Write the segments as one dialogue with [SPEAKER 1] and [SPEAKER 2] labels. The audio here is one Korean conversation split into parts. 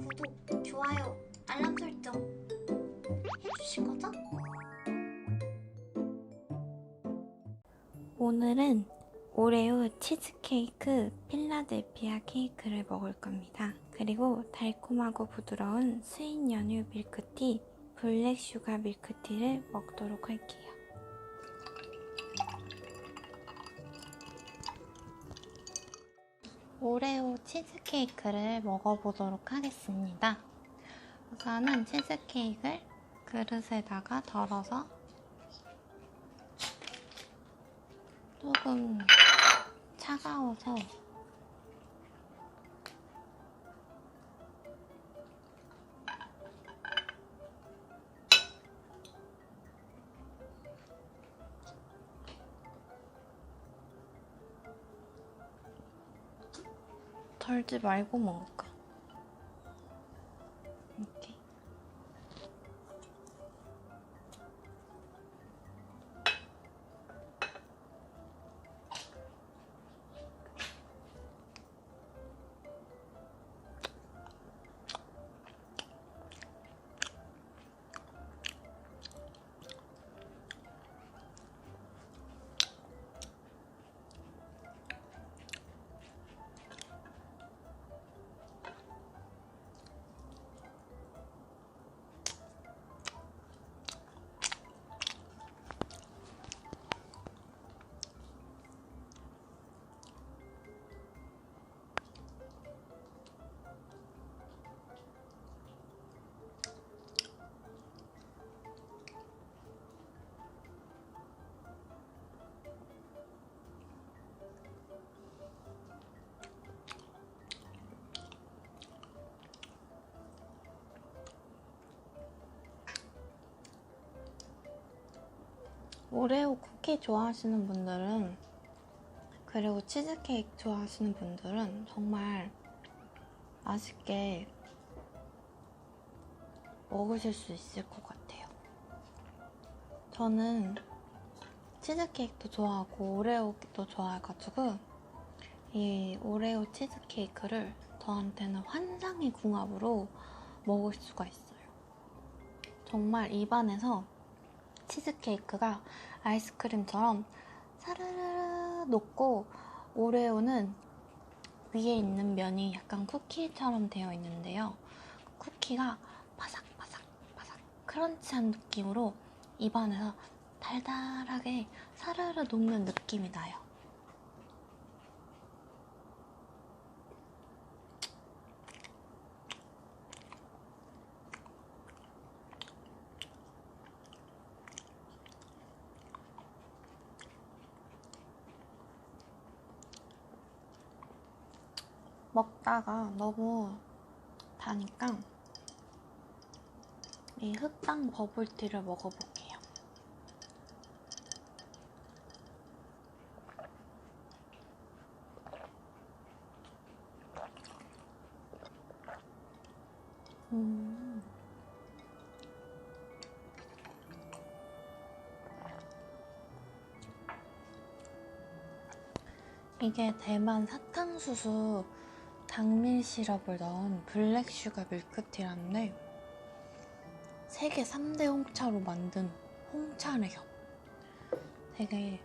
[SPEAKER 1] 구독, 좋아요, 알람 설정 해주실 거죠?
[SPEAKER 2] 오늘은 오레오 치즈케이크 필라델피아 케이크를 먹을 겁니다. 그리고 달콤하고 부드러운 스윗 연유 밀크티, 블랙 슈가 밀크티를 먹도록 할게요. 오레오 치즈케이크를 먹어보도록 하겠습니다. 우선은 치즈케이크를 그릇에다가 덜어서 조금 차가워서 덜지 말고 먹을까? 오레오 쿠키 좋아하시는 분들은 그리고 치즈케이크 좋아하시는 분들은 정말 맛있게 먹으실 수 있을 것 같아요. 저는 치즈케이크도 좋아하고 오레오도 좋아해가지고 이 오레오 치즈케이크를 저한테는 환상의 궁합으로 먹을 수가 있어요. 정말 입안에서 치즈케이크가 아이스크림처럼 사르르르 녹고 오레오는 위에 있는 면이 약간 쿠키처럼 되어 있는데요. 쿠키가 바삭바삭 바삭 크런치한 느낌으로 입안에서 달달하게 사르르 녹는 느낌이 나요. 먹다가 너무 다니까 이 흑당 버블티를 먹어볼게요. 음. 이게 대만 사탕수수 당밀 시럽을 넣은 블랙 슈가 밀크티라는데 세계 3대 홍차로 만든 홍차래요. 되게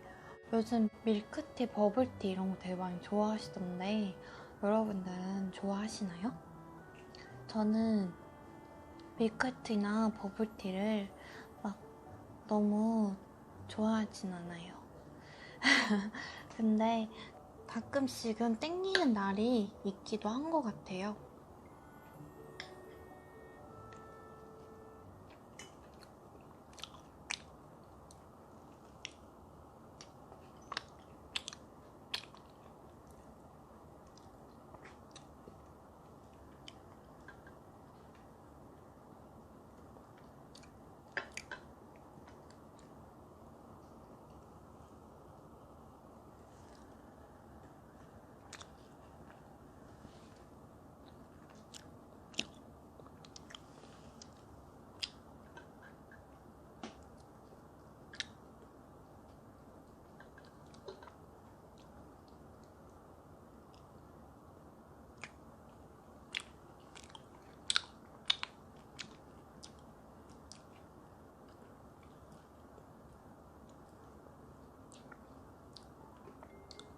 [SPEAKER 2] 요즘 밀크티, 버블티 이런 거 되게 많이 좋아하시던데 여러분들은 좋아하시나요? 저는 밀크티나 버블티를 막 너무 좋아하진 않아요. 근데 가끔씩은 땡기는 날이 있기도 한 것 같아요.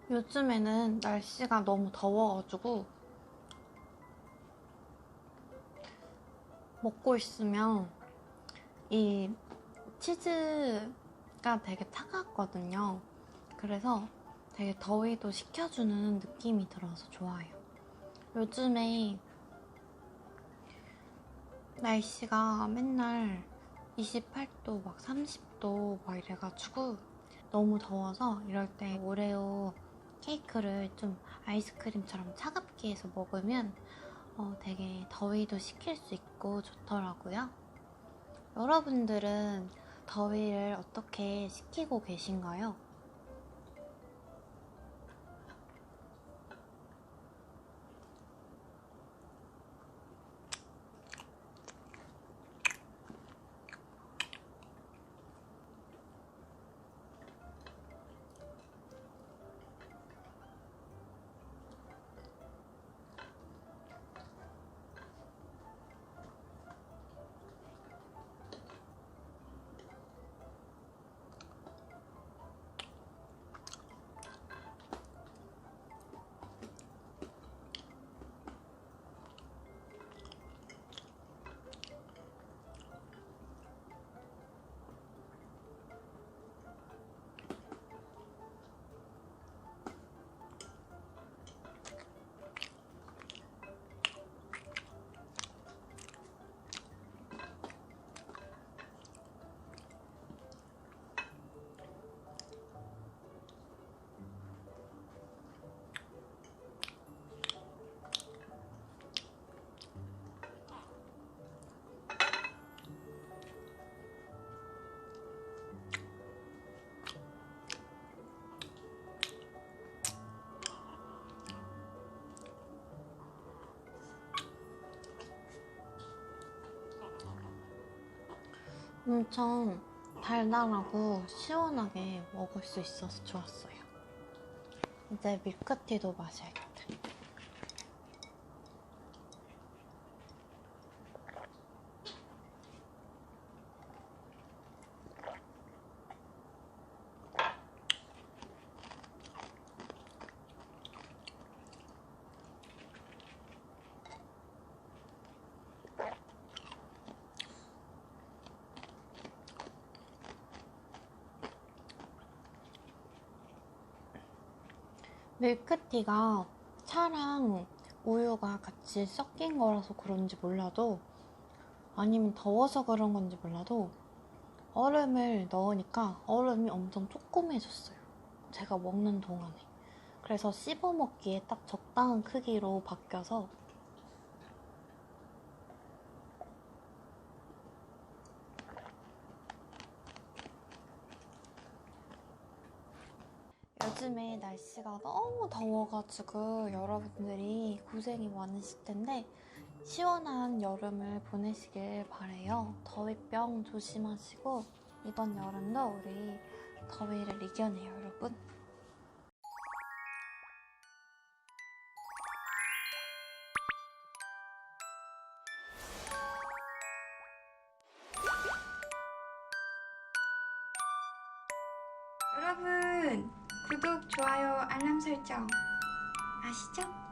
[SPEAKER 2] 요즘에는 날씨가 너무 더워가지고 먹고 있으면 이 치즈가 되게 차갑거든요. 그래서 되게 더위도 식혀주는 느낌이 들어서 좋아요. 요즘에 날씨가 맨날 28도, 막 30도 막 이래가지고 너무 더워서 이럴 때 오레오 케이크를 좀 아이스크림처럼 차갑게 해서 먹으면 어, 되게 더위도 식힐 수 있고 좋더라고요. 여러분들은 더위를 어떻게 식히고 계신가요? 엄청 달달하고 시원하게 먹을 수 있어서 좋았어요. 이제 밀크티도 마셔야겠다. 밀크티가 차랑 우유가 같이 섞인 거라서 그런지 몰라도 아니면 더워서 그런 건지 몰라도 얼음을 넣으니까 얼음이 엄청 조그매졌어요. 제가 먹는 동안에. 그래서 씹어 먹기에 딱 적당한 크기로 바뀌어서 요즘에 날씨가 너무 더워가지고 여러분들이 고생이 많으실 텐데 시원한 여름을 보내시길 바래요. 더위병 조심하시고 이번 여름도 우리 더위를 이겨내요,
[SPEAKER 1] 여러분. 구독, 좋아요, 알람 설정 아시죠?